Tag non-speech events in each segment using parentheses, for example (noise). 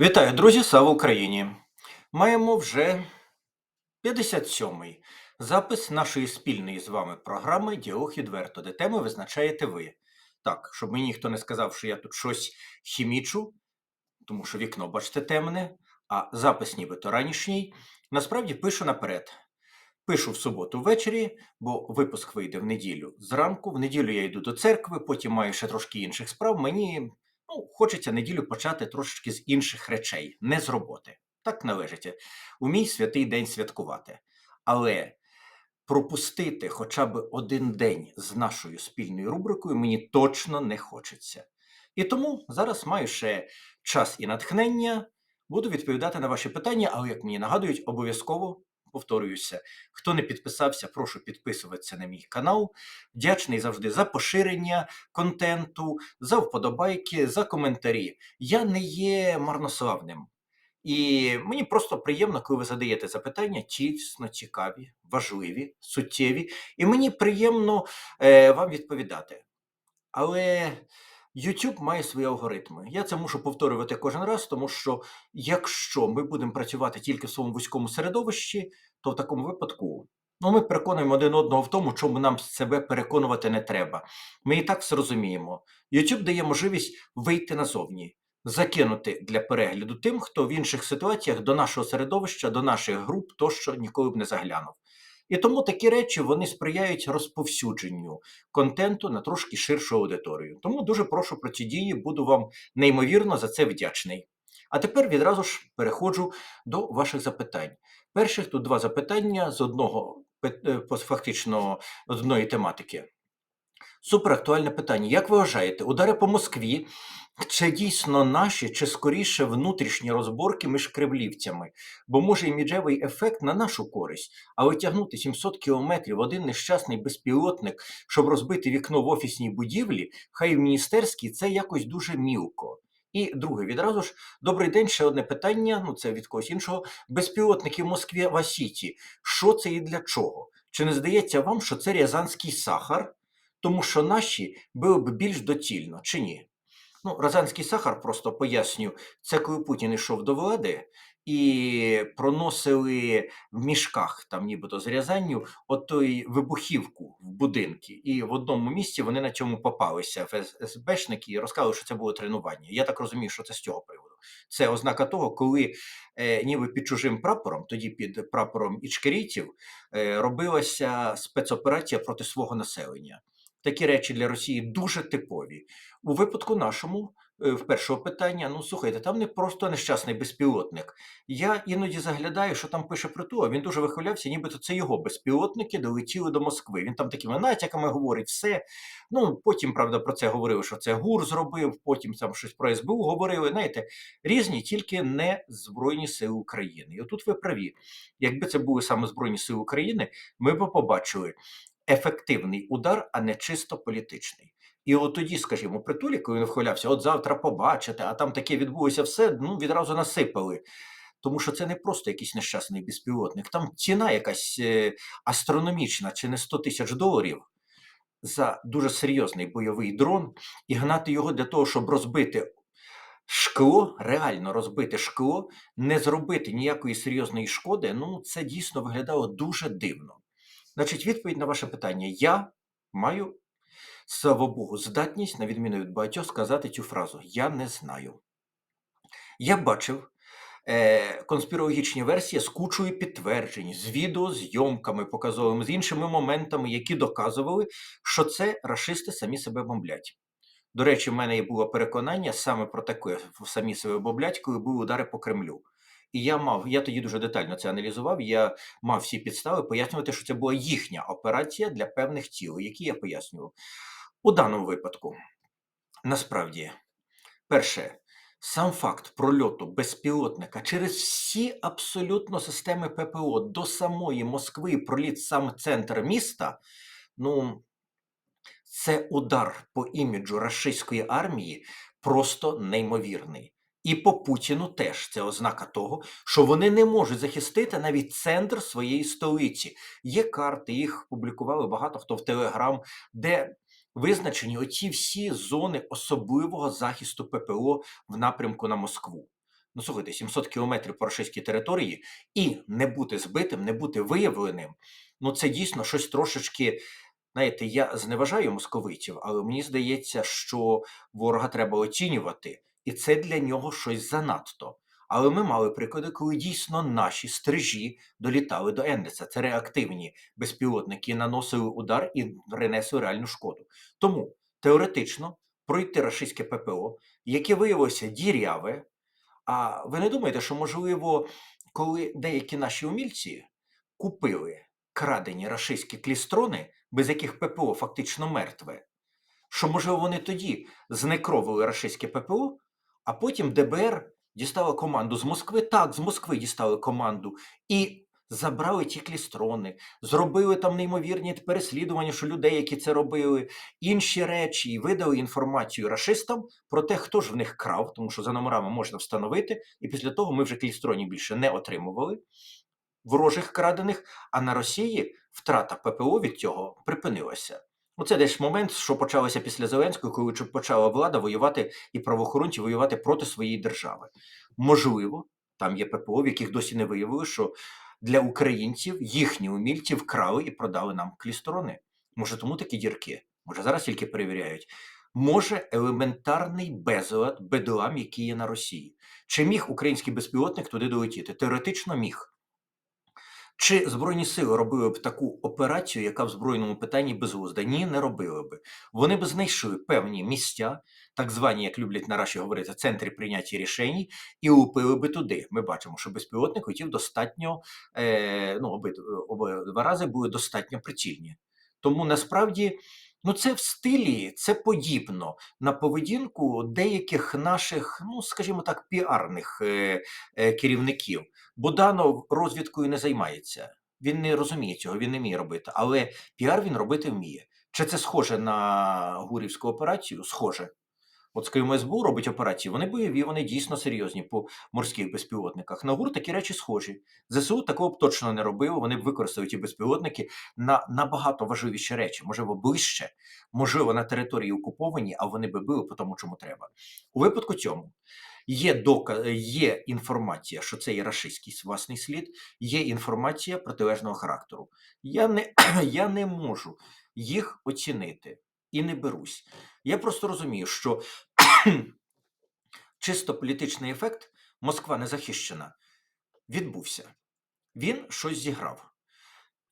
Вітаю, друзі! Слава Україні! Маємо вже 57-й запис нашої спільної з вами програми Діалог відверто, де теми визначаєте ви. Так, щоб мені ніхто не сказав, що я тут щось хімічу, тому що вікно, бачите, темне, а запис нібито ранішній. Насправді пишу наперед. Пишу в суботу ввечері, бо випуск вийде в неділю зранку. В неділю я йду до церкви, потім маю ще трошки інших справ. Мені ну, хочеться неділю почати трошечки з інших речей, не з роботи. Так належить у мій святий день святкувати. Але пропустити хоча б один день з нашою спільною рубрикою мені точно не хочеться. І тому зараз маю ще час і натхнення, буду відповідати на ваші питання, але як мені нагадують, обов'язково повторююся. Хто не підписався, прошу підписуватися на мій канал. Вдячний завжди за поширення контенту, за вподобайки, за коментарі. Я не є марнославним. І мені просто приємно, коли ви задаєте запитання, тісно цікаві, важливі, суттєві, і мені приємно е, вам відповідати. Але YouTube має свої алгоритми. Я це мушу повторювати кожен раз, тому що якщо ми будемо працювати тільки в своєму вузькому середовищі, то в такому випадку ну, ми переконуємо один одного в тому, чому нам себе переконувати не треба. Ми і так все розуміємо. YouTube дає можливість вийти назовні, закинути для перегляду тим, хто в інших ситуаціях до нашого середовища, до наших груп тощо ніколи б не заглянув. І тому такі речі вони сприяють розповсюдженню контенту на трошки ширшу аудиторію. Тому дуже прошу про ці дії, буду вам неймовірно за це вдячний. А тепер відразу ж переходжу до ваших запитань. Перших тут два запитання з одного е, фактично з одної тематики. Суперактуальне питання. Як ви вважаєте, удари по Москві це дійсно наші чи скоріше внутрішні розборки між кремлівцями? Бо може іміджевий ефект на нашу користь, але тягнути 700 кілометрів один нещасний безпілотник, щоб розбити вікно в офісній будівлі, хай в міністерській це якось дуже мілко. І друге, відразу ж, добрий день, ще одне питання, ну це від когось іншого. Безпілотники в Москві в Асіті. Що це і для чого? Чи не здається вам, що це рязанський сахар? Тому що наші було б більш доцільно, чи ні? Ну, Розанський сахар, просто поясню, це коли Путін йшов до влади і проносили в мішках, там нібито з Рязанню, отой вибухівку в будинки. І в одному місці вони на цьому попалися ФСБшники і розказали, що це було тренування. Я так розумію, що це з цього приводу. Це ознака того, коли е, ніби під чужим прапором, тоді під прапором ічкерійців, е, робилася спецоперація проти свого населення. Такі речі для Росії дуже типові. У випадку нашому, е, в першого питання, ну слухайте, там не просто нещасний безпілотник. Я іноді заглядаю, що там пише про то. Він дуже вихвалявся, нібито це його безпілотники долетіли до Москви. Він там такими натяками говорить все. Ну потім, правда, про це говорили, що це ГУР зробив, потім там щось про СБУ говорили. Знаєте, різні, тільки не Збройні Сили України. І отут ви праві. Якби це були саме Збройні Сили України, ми б побачили ефективний удар, а не чисто політичний. І от тоді, скажімо, притулі, коли він вхвалявся, от завтра побачите, а там таке відбулося все, ну відразу насипали. Тому що це не просто якийсь нещасний безпілотник, там ціна якась е, астрономічна, чи не 100 тисяч доларів за дуже серйозний бойовий дрон, і гнати його для того, щоб розбити шкло, реально розбити шкло, не зробити ніякої серйозної шкоди, ну це дійсно виглядало дуже дивно. Значить, відповідь на ваше питання: я маю, слава Богу, здатність, на відміну від багатьох, сказати цю фразу: Я не знаю. Я бачив е, конспірологічні версії з кучою підтверджень, з відеозйомками показовими, з іншими моментами, які доказували, що це рашисти самі себе бомблять. До речі, в мене було переконання саме про таке самі себе бомблять, коли були удари по Кремлю. І я мав, я тоді дуже детально це аналізував. Я мав всі підстави пояснювати, що це була їхня операція для певних цілей, які я пояснював. У даному випадку, насправді, перше, сам факт прольоту безпілотника через всі абсолютно системи ППО до самої Москви, проліт сам центр міста, ну, це удар по іміджу рашистської армії просто неймовірний. І по Путіну теж це ознака того, що вони не можуть захистити навіть центр своєї столиці. Є карти, їх публікували багато хто в Телеграм, де визначені оці всі зони особливого захисту ППО в напрямку на Москву. Ну, слухайте, 700 кілометрів по російській території і не бути збитим, не бути виявленим. Ну, це дійсно щось трошечки. Знаєте, я зневажаю московитів, але мені здається, що ворога треба оцінювати, і це для нього щось занадто. Але ми мали приклади, коли дійсно наші стрижі долітали до Ендеса. Це реактивні безпілотники, наносили удар і принесли реальну шкоду. Тому теоретично пройти рашистське ППО, яке виявилося діряве. А ви не думаєте, що можливо, коли деякі наші умільці купили крадені рашистські клістрони, без яких ППО фактично мертве, що можливо вони тоді знекровили рашистське ППО, а потім ДБР дістало команду з Москви. Так, з Москви дістали команду і забрали ті клістрони, зробили там неймовірні переслідування, що людей, які це робили, інші речі, і видали інформацію рашистам про те, хто ж в них крав, тому що за номерами можна встановити, і після того ми вже клістронів більше не отримували. Ворожих крадених, а на Росії втрата ППО від цього припинилася. Ну, це десь момент, що почалося після Зеленського, коли почала влада воювати і правоохоронці воювати проти своєї держави. Можливо, там є ППО, в яких досі не виявили, що для українців їхні умільці вкрали і продали нам клістрони. Може, тому такі дірки? Може, зараз тільки перевіряють. Може, елементарний безлад, бедлам, який є на Росії. Чи міг український безпілотник туди долетіти? Теоретично міг. Чи Збройні сили робили б таку операцію, яка в збройному питанні безглузда? Ні, не робили би. Вони б знайшли певні місця, так звані, як люблять наразі говорити, центри прийняття рішень, і лупили би туди. Ми бачимо, що безпілотник хотів достатньо, е, ну, оби, обидва рази були достатньо прицільні. Тому насправді. Ну, це в стилі, це подібно на поведінку деяких наших, ну скажімо так, піарних е, е, керівників. Буданов розвідкою не займається. Він не розуміє цього, він не вміє робити. Але піар він робити вміє. Чи це схоже на гурівську операцію? Схоже. От, скажімо, СБУ робить операції, вони бойові, вони дійсно серйозні по морських безпілотниках. На ГУР такі речі схожі. ЗСУ такого б точно не робило, вони б використали ті безпілотники на набагато важливіші речі, можливо, ближче, можливо, на території окуповані, а вони би били по тому, чому треба. У випадку цьому є дока... є інформація, що це є рашистський власний слід, є інформація протилежного характеру. Я не, (clears throat) я не можу їх оцінити і не берусь. Я просто розумію, що (clears throat) чисто політичний ефект Москва не захищена відбувся. Він щось зіграв.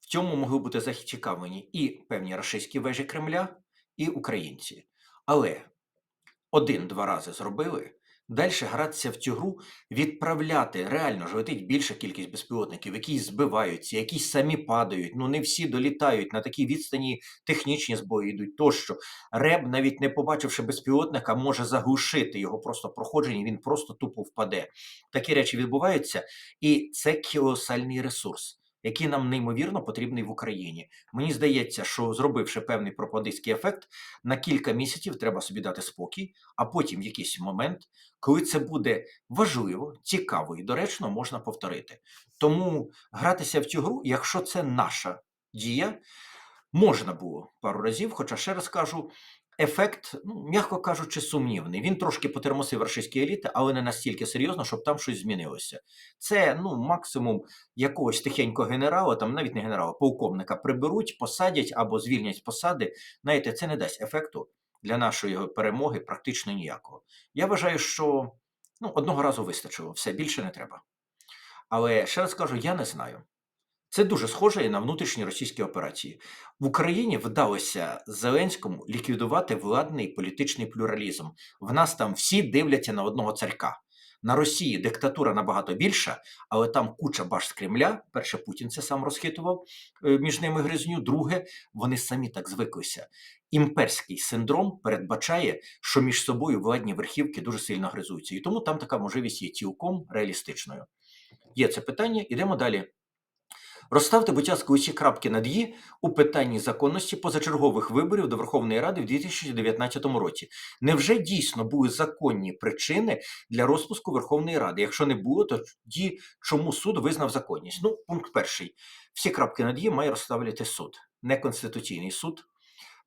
В цьому могли бути зацікавлені і певні рашистські вежі Кремля, і українці. Але один-два рази зробили. Далі гратися в цю гру, відправляти реально ж летить більша кількість безпілотників, які збиваються, які самі падають. Ну не всі долітають на такій відстані технічні збої йдуть. Тощо реб, навіть не побачивши безпілотника, може заглушити його просто проходження. Він просто тупо впаде. Такі речі відбуваються, і це колосальний ресурс. Який нам неймовірно потрібний в Україні. Мені здається, що зробивши певний пропагандистський ефект, на кілька місяців треба собі дати спокій, а потім якийсь момент, коли це буде важливо, цікаво і доречно, можна повторити. Тому гратися в цю гру, якщо це наша дія, можна було пару разів, хоча ще раз кажу. Ефект, ну, м'яко кажучи, сумнівний. Він трошки потермосив рашистські еліти, але не настільки серйозно, щоб там щось змінилося. Це ну, максимум якогось тихенького генерала, там навіть не генерала, полковника приберуть, посадять або звільнять посади. Знаєте, це не дасть ефекту для нашої перемоги практично ніякого. Я вважаю, що ну, одного разу вистачило, все більше не треба. Але ще раз кажу, я не знаю. Це дуже схоже і на внутрішні російські операції. В Україні вдалося Зеленському ліквідувати владний політичний плюралізм. В нас там всі дивляться на одного царька. На Росії диктатура набагато більша, але там куча баш з Кремля. Перше, Путін це сам розхитував е, між ними гризню. Друге, вони самі так звиклися. Імперський синдром передбачає, що між собою владні верхівки дуже сильно гризуються. І тому там така можливість є цілком реалістичною. Є це питання, ідемо далі. Розставте, будь ласка, усі крапки над «і» у питанні законності позачергових виборів до Верховної Ради в 2019 році. Невже дійсно були законні причини для розпуску Верховної Ради? Якщо не було, то тоді чому суд визнав законність? Ну, пункт перший. Всі крапки над «і» має розставляти суд, не конституційний суд,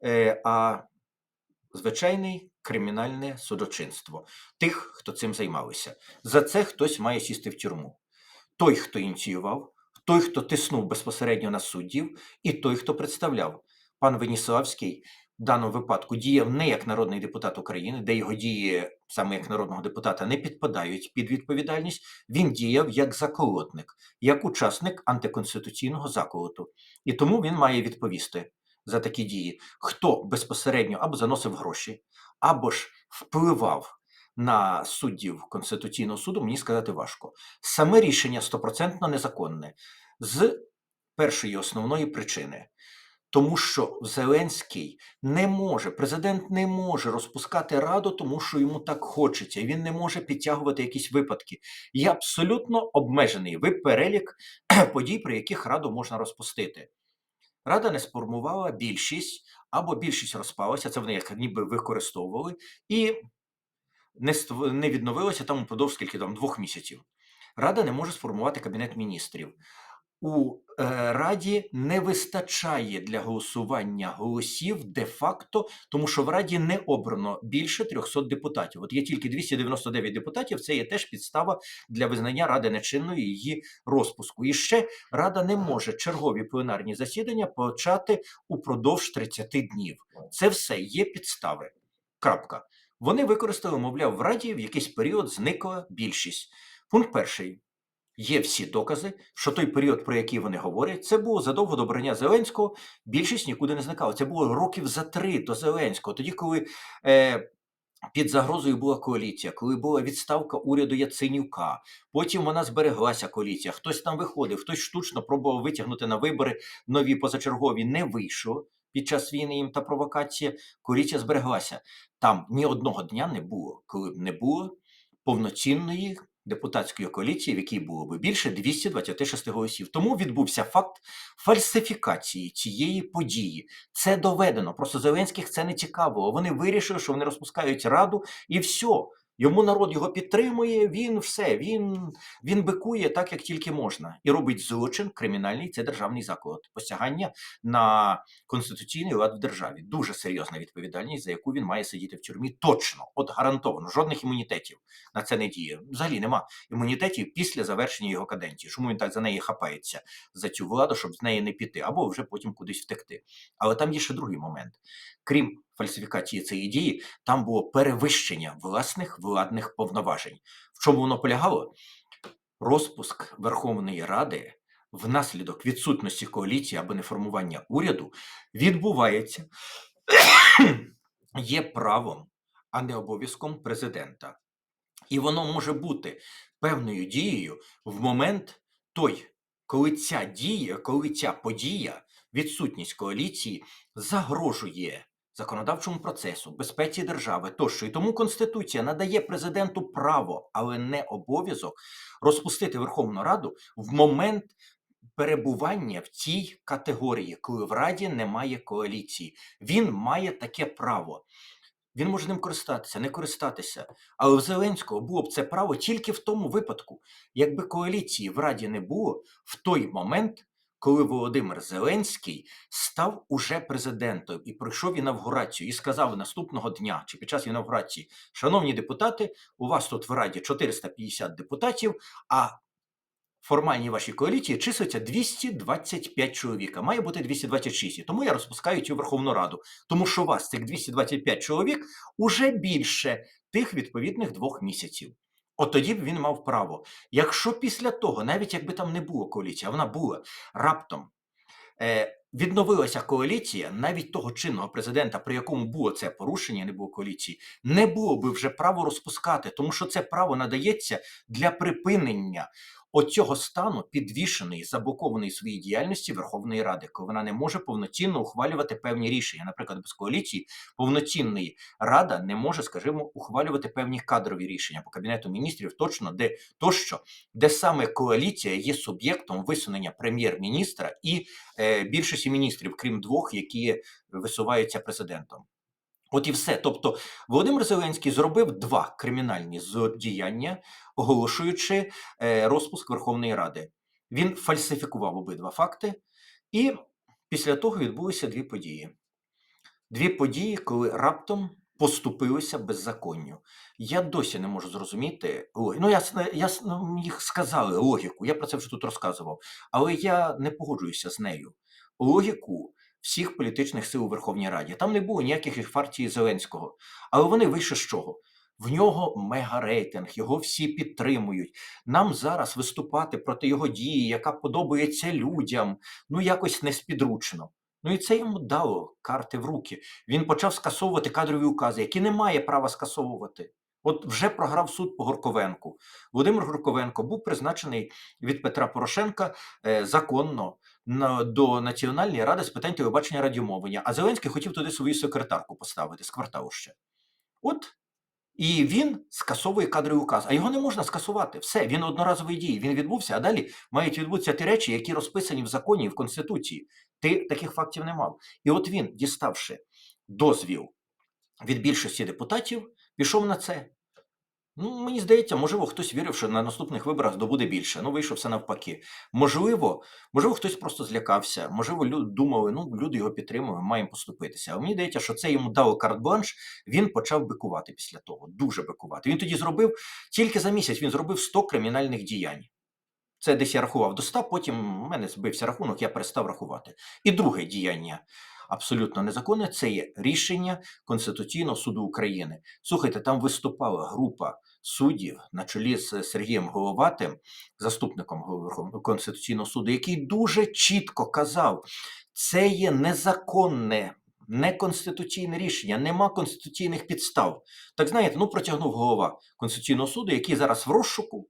е, а звичайний кримінальне судочинство тих, хто цим займалися. За це хтось має сісти в тюрму. Той, хто ініціював, той, хто тиснув безпосередньо на суддів, і той, хто представляв. Пан Веніславський в даному випадку діяв не як народний депутат України, де його дії саме як народного депутата не підпадають під відповідальність. Він діяв як заколотник, як учасник антиконституційного заколоту. І тому він має відповісти за такі дії, хто безпосередньо або заносив гроші, або ж впливав на суддів Конституційного суду, мені сказати важко. Саме рішення стопроцентно незаконне з першої основної причини. Тому що Зеленський не може, президент не може розпускати раду, тому що йому так хочеться, і він не може підтягувати якісь випадки. Є абсолютно обмежений перелік (clears throat) подій, при яких раду можна розпустити. Рада не сформувала більшість, або більшість розпалася, це вони як ніби використовували, і не, не відновилося там упродовж скільки там двох місяців. Рада не може сформувати кабінет міністрів. У е, Раді не вистачає для голосування голосів де-факто, тому що в Раді не обрано більше 300 депутатів. От є тільки 299 депутатів. Це є теж підстава для визнання Ради нечинною і її розпуску. І ще Рада не може чергові пленарні засідання почати упродовж 30 днів. Це все є підстави. Крапка. Вони використали, мовляв, в Раді в якийсь період зникла більшість. Пункт перший. Є всі докази, що той період, про який вони говорять, це було задовго до обрання Зеленського. Більшість нікуди не зникала. Це було років за три до Зеленського. Тоді, коли е, під загрозою була коаліція, коли була відставка уряду Яценюка, потім вона збереглася коаліція. Хтось там виходив, хтось штучно пробував витягнути на вибори нові позачергові. Не вийшло під час війни їм та провокація. Коаліція збереглася. Там ні одного дня не було, коли б не було повноцінної депутатської коаліції, в якій було би більше 226 голосів. Тому відбувся факт фальсифікації цієї події. Це доведено. Просто Зеленських це не цікавило. Вони вирішили, що вони розпускають раду, і все. Йому народ його підтримує. Він все, він, він бикує так, як тільки можна, і робить злочин кримінальний. Це державний заклад, посягання на конституційний лад в державі. Дуже серйозна відповідальність, за яку він має сидіти в тюрмі. Точно, от гарантовано, жодних імунітетів на це не діє. Взагалі нема імунітетів після завершення його каденції. Чому він так за неї хапається за цю владу, щоб з неї не піти, або вже потім кудись втекти. Але там є ще другий момент. Крім фальсифікації цієї дії, там було перевищення власних владних повноважень. В чому воно полягало? Розпуск Верховної Ради внаслідок відсутності коаліції або неформування уряду відбувається є правом, а не обов'язком президента. І воно може бути певною дією в момент той, коли ця дія, коли ця подія, відсутність коаліції загрожує законодавчому процесу, безпеці держави тощо. І тому Конституція надає президенту право, але не обов'язок розпустити Верховну Раду в момент перебування в цій категорії, коли в Раді немає коаліції. Він має таке право. Він може ним користатися, не користатися. Але в Зеленського було б це право тільки в тому випадку, якби коаліції в Раді не було в той момент, коли Володимир Зеленський став уже президентом і пройшов інавгурацію, і сказав наступного дня чи під час інавгурації: Шановні депутати, у вас тут в Раді 450 депутатів, а формальній вашій коаліції числиться 225 чоловік, має бути 226. І тому я розпускаю цю Верховну Раду, тому що у вас цих 225 чоловік уже більше тих відповідних двох місяців. От тоді б він мав право. Якщо після того, навіть якби там не було коаліції, а вона була раптом. Е, Відновилася коаліція навіть того чинного президента, при якому було це порушення, не було коаліції, не було би вже право розпускати, тому що це право надається для припинення оцього стану підвішеної, заблокованої своїй діяльності Верховної Ради, коли вона не може повноцінно ухвалювати певні рішення. Наприклад, без коаліції повноцінної рада не може, скажімо, ухвалювати певні кадрові рішення по кабінету міністрів, точно де тощо, де саме коаліція є суб'єктом висунення прем'єр-міністра і е, більшості міністрів, крім двох, які висуваються президентом. От і все. Тобто Володимир Зеленський зробив два кримінальні злодіяння, оголошуючи е, розпуск Верховної Ради. Він фальсифікував обидва факти, і після того відбулися дві події. Дві події, коли раптом поступилися беззаконню. Я досі не можу зрозуміти. Ну я, я їх сказали логіку, я про це вже тут розказував, але я не погоджуюся з нею. Логіку всіх політичних сил у Верховній Раді. Там не було ніяких їх партії Зеленського. Але вони вийшли з чого? В нього мегарейтинг, його всі підтримують. Нам зараз виступати проти його дії, яка подобається людям, ну якось неспідручно. Ну і це йому дало карти в руки. Він почав скасовувати кадрові укази, які не має права скасовувати. От вже програв суд по Горковенку. Володимир Горковенко був призначений від Петра Порошенка е, законно до Національної ради з питань телебачення радіомовлення, а Зеленський хотів туди свою секретарку поставити з кварталу ще. От і він скасовує кадровий указ, а його не можна скасувати. Все, він одноразовий дії. Він відбувся, а далі мають відбутися ті речі, які розписані в законі і в Конституції. Ти таких фактів не мав. І от він, діставши дозвіл від більшості депутатів, пішов на це. Ну, мені здається, можливо, хтось вірив, що на наступних виборах здобуде більше. Ну, вийшов все навпаки. Можливо, можливо, хтось просто злякався. Можливо, люди думали, ну люди його підтримують, маємо поступитися. А мені здається, що це йому дало карт-бланш. Він почав бикувати після того. Дуже бикувати. Він тоді зробив тільки за місяць. Він зробив 100 кримінальних діянь. Це десь я рахував до 100, потім у мене збився рахунок, я перестав рахувати. І друге діяння абсолютно незаконне це є рішення Конституційного суду України. Слухайте, там виступала група суддів на чолі з Сергієм Головатим, заступником Конституційного суду, який дуже чітко казав, це є незаконне. Неконституційне рішення, нема конституційних підстав. Так знаєте, ну протягнув голова Конституційного суду, який зараз в розшуку,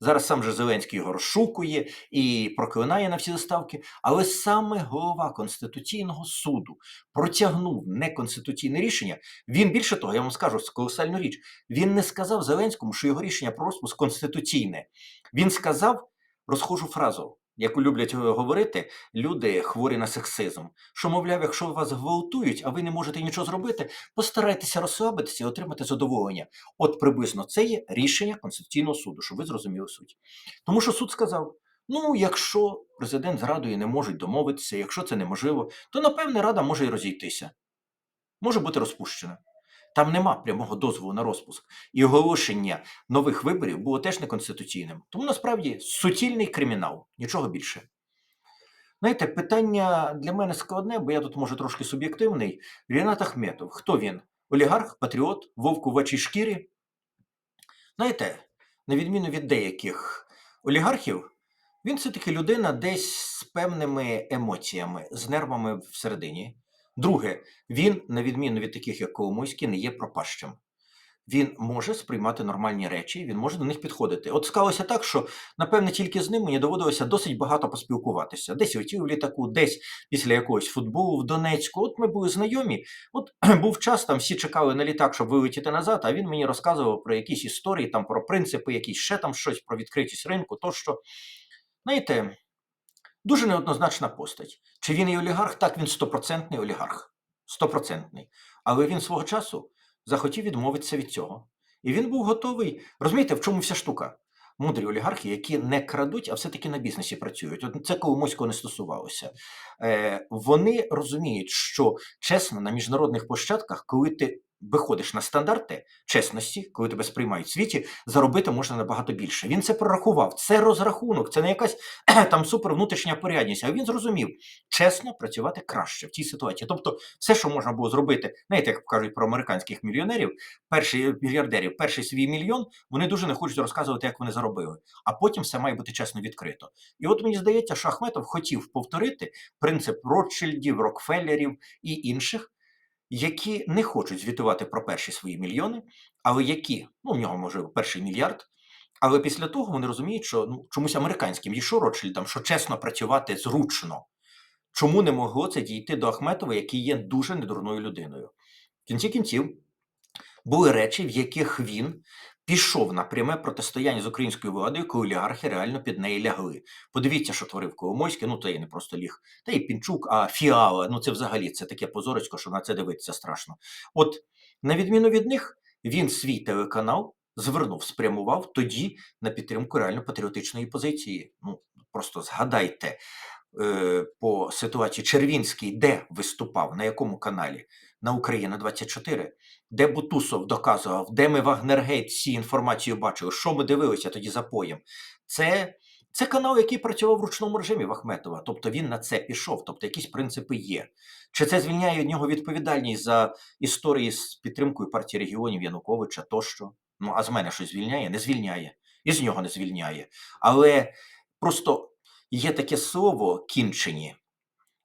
Зараз сам же Зеленський його розшукує і проклинає на всі заставки. Але саме голова Конституційного суду протягнув неконституційне рішення. Він більше того, я вам скажу колосальну річ. Він не сказав Зеленському, що його рішення про розпуск конституційне. Він сказав розхожу фразу, яку люблять е, говорити люди хворі на сексизм. Що, мовляв, якщо вас гвалтують, а ви не можете нічого зробити, постарайтеся розслабитися і отримати задоволення. От приблизно це є рішення Конституційного суду, щоб ви зрозуміли суть. Тому що суд сказав: ну, якщо президент з радою не можуть домовитися, якщо це неможливо, то напевне рада може і розійтися, може бути розпущена. Там нема прямого дозволу на розпуск. І оголошення нових виборів було теж неконституційним. Тому насправді суцільний кримінал, нічого більше. Знаєте, питання для мене складне, бо я тут може трошки суб'єктивний. Рінат Ахметов, хто він? Олігарх, патріот, вовк у вашій шкірі? Знаєте, на відміну від деяких олігархів, він все-таки людина десь з певними емоціями, з нервами всередині. Друге, він, на відміну від таких, як Коломойський, не є пропащим. Він може сприймати нормальні речі, він може до них підходити. От склалося так, що напевне тільки з ним мені доводилося досить багато поспілкуватися. Десь летів в літаку, десь після якогось футболу в Донецьку. От ми були знайомі. От (clears throat) був час, там всі чекали на літак, щоб вилетіти назад. А він мені розказував про якісь історії, там про принципи, якісь ще там щось, про відкритість ринку. Тощо, знаєте, дуже неоднозначна постать. Чи він і олігарх? Так, він стопроцентний олігарх. Стопроцентний. Але він свого часу захотів відмовитися від цього. І він був готовий. Розумієте, в чому вся штука? Мудрі олігархи, які не крадуть, а все-таки на бізнесі працюють. От це Коломойського не стосувалося. Е, вони розуміють, що чесно на міжнародних площадках, коли ти виходиш на стандарти чесності, коли тебе сприймають в світі, заробити можна набагато більше. Він це прорахував. Це розрахунок, це не якась (clears throat) там супер внутрішня порядність. А він зрозумів, чесно працювати краще в цій ситуації. Тобто, все, що можна було зробити, знаєте, як кажуть про американських мільйонерів, перший мільярдерів, перший свій мільйон, вони дуже не хочуть розказувати, як вони заробили. А потім все має бути чесно відкрито. І от мені здається, що Ахметов хотів повторити принцип Ротшильдів, Рокфеллерів і інших. Які не хочуть звітувати про перші свої мільйони, але які, ну, в нього може перший мільярд, але після того вони розуміють, що ну, чомусь американським що Ротшильдам, що чесно працювати зручно. Чому не могло це дійти до Ахметова, який є дуже недурною людиною? В кінці кінців були речі, в яких він пішов на пряме протистояння з українською владою, коли олігархи реально під неї лягли. Подивіться, що творив Коломойський, ну та й не просто ліг, та й Пінчук, а Фіала. Ну це взагалі це таке позорицько, що на це дивитися страшно. От, на відміну від них, він свій телеканал звернув, спрямував тоді на підтримку реально патріотичної позиції. Ну, просто згадайте е, по ситуації Червінський, де виступав, на якому каналі. На Україна 24, де Бутусов доказував, де ми Вагнергейт всі інформацію бачили, що ми дивилися тоді за поєм. Це, це канал, який працював в ручному режимі в Ахметова. Тобто він на це пішов, тобто якісь принципи є. Чи це звільняє від нього відповідальність за історії з підтримкою партії регіонів Януковича тощо? Ну, а з мене щось звільняє? Не звільняє. І з нього не звільняє. Але просто є таке слово кінчені.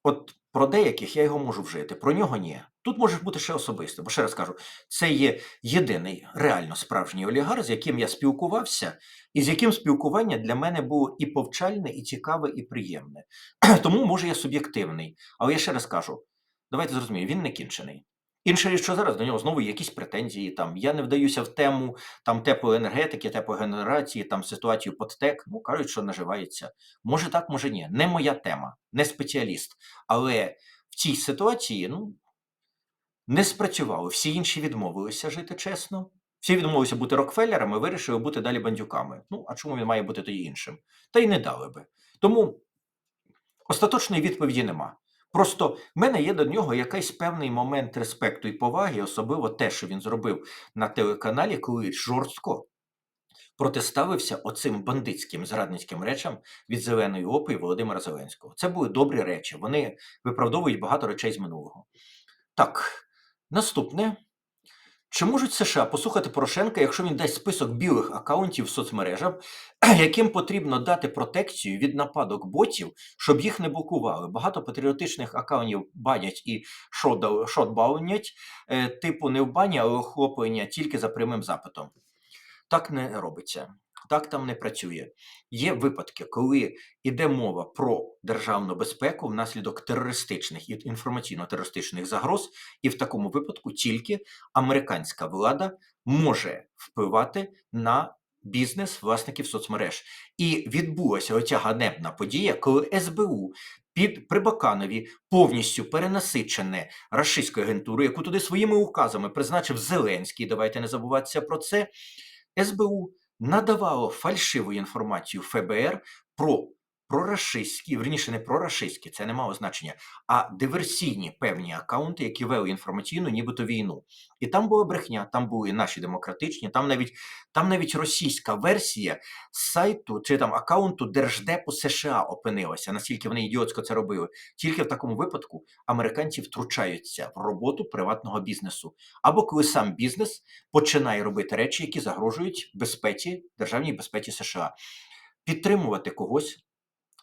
От про деяких я його можу вжити, про нього ні. Тут може бути ще особисто, бо ще раз кажу, це є єдиний реально справжній олігарх, з яким я спілкувався, і з яким спілкування для мене було і повчальне, і цікаве, і приємне. (clears throat) Тому, може, я суб'єктивний. Але я ще раз кажу: давайте зрозуміємо, він не кінчений. Інша річ, що зараз до нього знову якісь претензії. Там я не вдаюся в тему там теплої енергетики, теплогенерації, там ситуацію подтек. Ну кажуть, що наживається. Може так, може ні. Не моя тема, не спеціаліст. Але в цій ситуації ну не спрацювало. Всі інші відмовилися жити чесно. Всі відмовилися бути Рокфеллерами, вирішили бути далі бандюками. Ну а чому він має бути тоді іншим? Та й не дали би. Тому остаточної відповіді нема. Просто в мене є до нього якийсь певний момент респекту і поваги, особливо те, що він зробив на телеканалі, коли жорстко протиставився оцим бандитським зрадницьким речам від зеленої опи і Володимира Зеленського. Це були добрі речі. Вони виправдовують багато речей з минулого. Так, наступне. Чи можуть США послухати Порошенка, якщо він дасть список білих акаунтів в соцмережах, (clears throat) яким потрібно дати протекцію від нападок ботів, щоб їх не блокували? Багато патріотичних акаунтів банять і шот- шотбаунять, е, типу не в бані, але охоплення тільки за прямим запитом. Так не робиться. Так там не працює. Є випадки, коли йде мова про державну безпеку внаслідок терористичних і інформаційно-терористичних загроз, і в такому випадку тільки американська влада може впливати на бізнес власників соцмереж. І відбулася оця ганебна подія, коли СБУ під Прибаканові повністю перенасичене рашистською агентурою, яку туди своїми указами призначив Зеленський. Давайте не забуватися про це. СБУ надавало фальшиву інформацію ФБР про прорашистські, верніше не прорашистські, це не мало значення, а диверсійні певні акаунти, які вели інформаційну, нібито війну. І там була брехня, там були наші демократичні, там навіть там навіть російська версія сайту чи там акаунту Держдепу США опинилася, наскільки вони ідіотсько це робили. Тільки в такому випадку американці втручаються в роботу приватного бізнесу, або коли сам бізнес починає робити речі, які загрожують безпеці, державній безпеці США. Підтримувати когось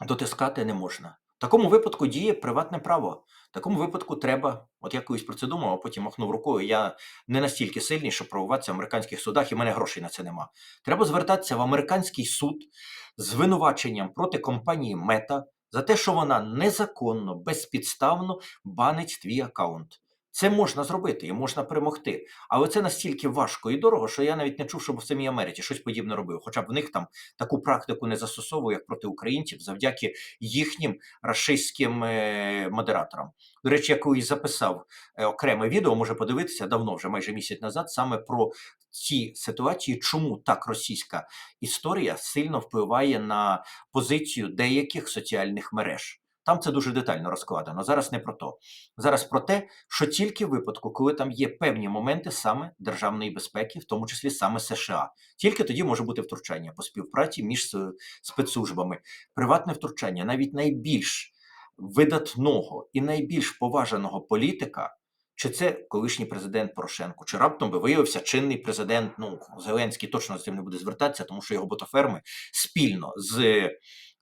дотискати не можна. В такому випадку діє приватне право. В такому випадку треба, от я колись про це думав, а потім махнув рукою. Я не настільки сильний, щоб правуватися в американських судах, і в мене грошей на це нема. Треба звертатися в американський суд з звинуваченням проти компанії Мета за те, що вона незаконно, безпідставно банить твій аккаунт. Це можна зробити і можна перемогти. Але це настільки важко і дорого, що я навіть не чув, щоб в самій Америці щось подібне робив. Хоча б в них там таку практику не застосовує як проти українців завдяки їхнім рашистським е, модераторам. До речі, я колись записав е, окреме відео, може подивитися давно, вже майже місяць назад, саме про ці ситуації, чому так російська історія сильно впливає на позицію деяких соціальних мереж. Там це дуже детально розкладено. Зараз не про то. Зараз про те, що тільки в випадку, коли там є певні моменти саме державної безпеки, в тому числі саме США, тільки тоді може бути втручання по співпраці між спецслужбами, приватне втручання, навіть найбільш видатного і найбільш поважаного політика. Чи це колишній президент Порошенко, чи раптом би виявився чинний президент? Ну Зеленський точно з цим не буде звертатися, тому що його ботоферми спільно з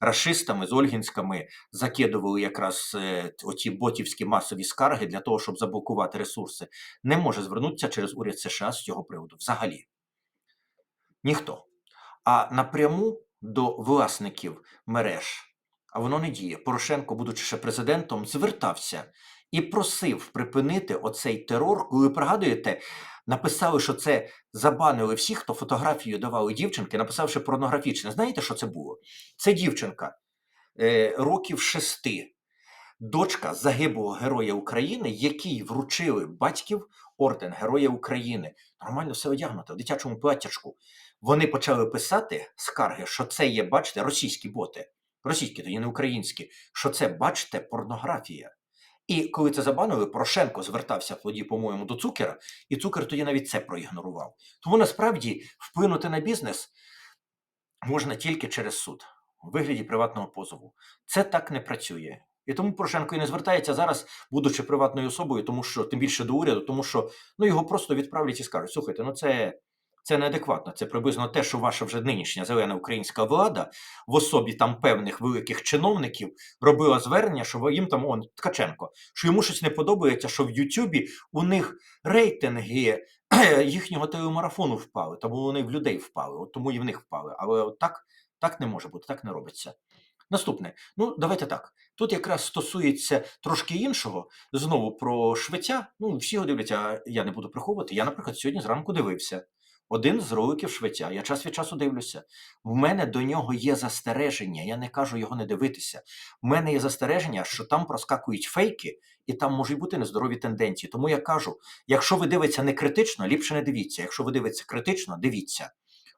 рашистами, з Ольгінськами закидували якраз оті ботівські масові скарги для того, щоб заблокувати ресурси, не може звернутися через уряд США з цього приводу. Взагалі ніхто. А напряму до власників мереж, а воно не діє. Порошенко, будучи ще президентом, звертався і просив припинити оцей терор. Коли пригадуєте, написали, що це забанили всіх, хто фотографію давали дівчинки, написавши порнографічне. Знаєте, що це було? Це дівчинка е, років шести, дочка загиблого героя України, якій вручили батьків орден Героя України. Нормально все одягнуто в дитячому платтячку. Вони почали писати скарги, що це є, бачите, російські боти, російські, тоді не українські, що це, бачите, порнографія. І коли це забанили, Порошенко звертався тоді, по-моєму, до Цукера, і Цукер тоді навіть це проігнорував. Тому насправді вплинути на бізнес можна тільки через суд у вигляді приватного позову. Це так не працює. І тому Порошенко і не звертається зараз, будучи приватною особою, тому що тим більше до уряду, тому що ну його просто відправлять і скажуть: слухайте, ну це. Це неадекватно. Це приблизно те, що ваша вже нинішня зелена українська влада в особі там певних великих чиновників робила звернення, що їм там он Ткаченко, що йому щось не подобається, що в Ютубі у них рейтинги (clears throat) їхнього телемарафону впали, тому вони в людей впали, от тому і в них впали. Але от так, так не може бути, так не робиться. Наступне, ну давайте так. Тут якраз стосується трошки іншого. Знову про швеця. Ну, всі його дивляться, я не буду приховувати. Я, наприклад, сьогодні зранку дивився. Один з роликів швеця. Я час від часу дивлюся. В мене до нього є застереження. Я не кажу його не дивитися. В мене є застереження, що там проскакують фейки, і там можуть бути нездорові тенденції. Тому я кажу: якщо ви дивитеся не критично, ліпше не дивіться. Якщо ви дивитеся критично, дивіться.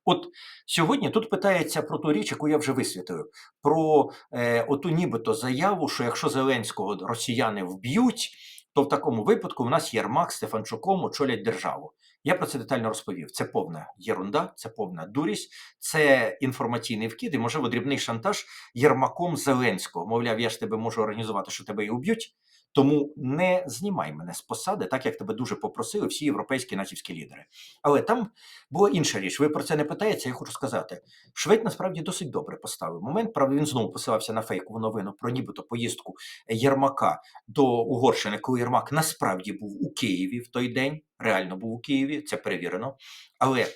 От сьогодні тут питається про ту річ, яку я вже висвітлив, про е, оту нібито заяву, що якщо Зеленського росіяни вб'ють, то в такому випадку в нас Єрмак з Стефанчуком очолять державу. Я про це детально розповів. Це повна єрунда, це повна дурість, це інформаційний вкид і, можливо, дрібний шантаж Єрмаком Зеленського. Мовляв, я ж тебе можу організувати, що тебе і уб'ють. Тому не знімай мене з посади, так як тебе дуже попросили всі європейські націвські лідери. Але там була інша річ. Ви про це не питаєте, я хочу сказати. Швед насправді досить добре поставив момент. Правда, він знову посилався на фейкову новину про нібито поїздку Єрмака до Угорщини, коли Єрмак насправді був у Києві в той день, реально був у Києві, це перевірено. Але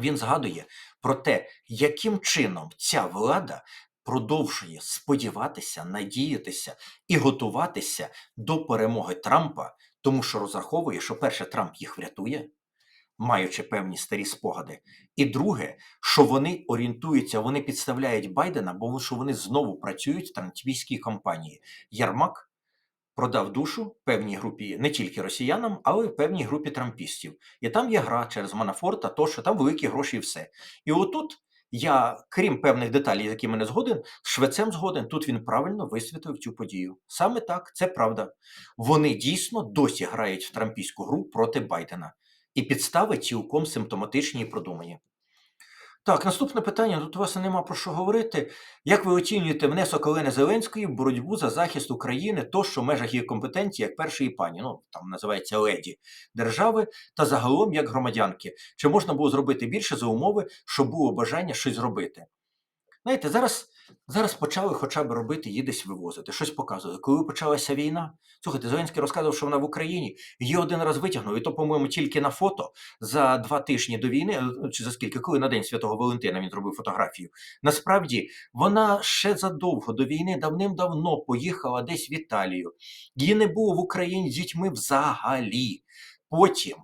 він згадує про те, яким чином ця влада продовжує сподіватися, надіятися і готуватися до перемоги Трампа, тому що розраховує, що перше Трамп їх врятує, маючи певні старі спогади. І друге, що вони орієнтуються, вони підставляють Байдена, бо що вони знову працюють в трансвійській компанії. Ярмак продав душу певній групі не тільки росіянам, але й певній групі трампістів. І там є гра через Манафорта, то що там великі гроші і все. І отут. Я, крім певних деталей, які мене згоден, швецем згоден, тут він правильно висвітлив цю подію. Саме так, це правда. Вони дійсно досі грають в трампійську гру проти Байдена. І підстави цілком симптоматичні і продумані. Так, наступне питання. Тут у вас нема про що говорити. Як ви оцінюєте внесок Олени Зеленської в боротьбу за захист України, то що в межах її компетенції як першої пані, ну там називається леді держави, та загалом як громадянки? Чи можна було зробити більше за умови, щоб було бажання щось зробити? Знаєте, зараз зараз почали хоча б робити, її десь вивозити, щось показувати. Коли почалася війна, слухайте, Зеленський розказував, що вона в Україні, її один раз витягнув, і то, по-моєму, тільки на фото за два тижні до війни, е, чи за скільки, коли на День Святого Валентина він зробив фотографію. Насправді, вона ще задовго до війни давним-давно поїхала десь в Італію. Її не було в Україні з дітьми взагалі. Потім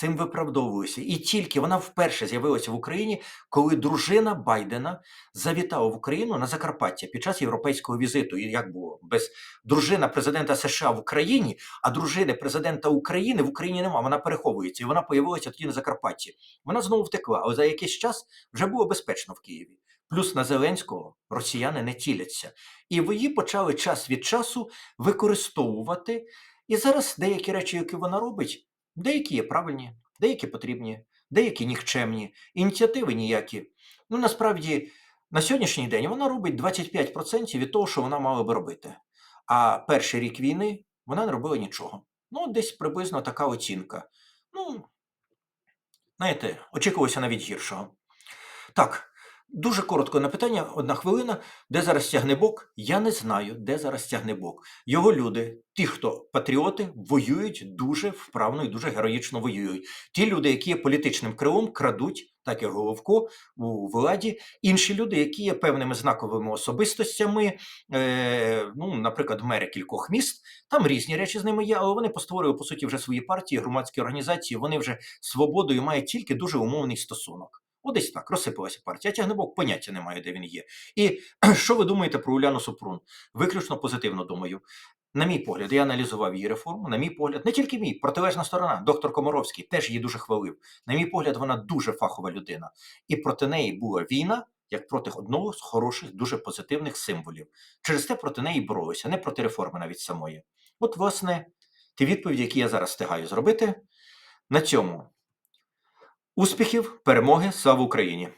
цим виправдовуюся. І тільки вона вперше з'явилася в Україні, коли дружина Байдена завітала в Україну на Закарпаття під час європейського візиту. І як було без дружина президента США в Україні, а дружини президента України в Україні нема. Вона переховується, і вона появилася тоді на Закарпатті. Вона знову втекла, але за якийсь час вже було безпечно в Києві. Плюс на Зеленського росіяни не тіляться, і її почали час від часу використовувати. І зараз деякі речі, які вона робить. Деякі є правильні, деякі потрібні, деякі нікчемні, ініціативи ніякі. Ну насправді на сьогоднішній день вона робить 25% від того, що вона мала би робити. А перший рік війни вона не робила нічого. Ну, десь приблизно така оцінка. Ну, знаєте, очікувалося навіть гіршого. Так. Дуже коротко на питання, одна хвилина. Де зараз Тягнебок? Я не знаю, де зараз Тягнебок. Його люди, ті, хто патріоти, воюють дуже вправно і дуже героїчно воюють. Ті люди, які є політичним крилом, крадуть, так як Головко у владі. Інші люди, які є певними знаковими особистостями, е, ну, наприклад, мери кількох міст. Там різні речі з ними є, але вони постворили по суті вже свої партії, громадські організації. Вони вже свободою мають тільки дуже умовний стосунок. Одесь так, розсипалася партія. Тягнебок поняття немає, де він є. І (clears throat) що ви думаєте про Уляну Супрун? Виключно позитивно думаю. На мій погляд, я аналізував її реформу. На мій погляд, не тільки мій, протилежна сторона, доктор Комаровський теж її дуже хвалив. На мій погляд, вона дуже фахова людина. І проти неї була війна, як проти одного з хороших, дуже позитивних символів. Через те проти неї боролися, не проти реформи навіть самої. От, власне, ті відповіді, які я зараз встигаю зробити. На цьому успіхів, перемоги, слава Україні!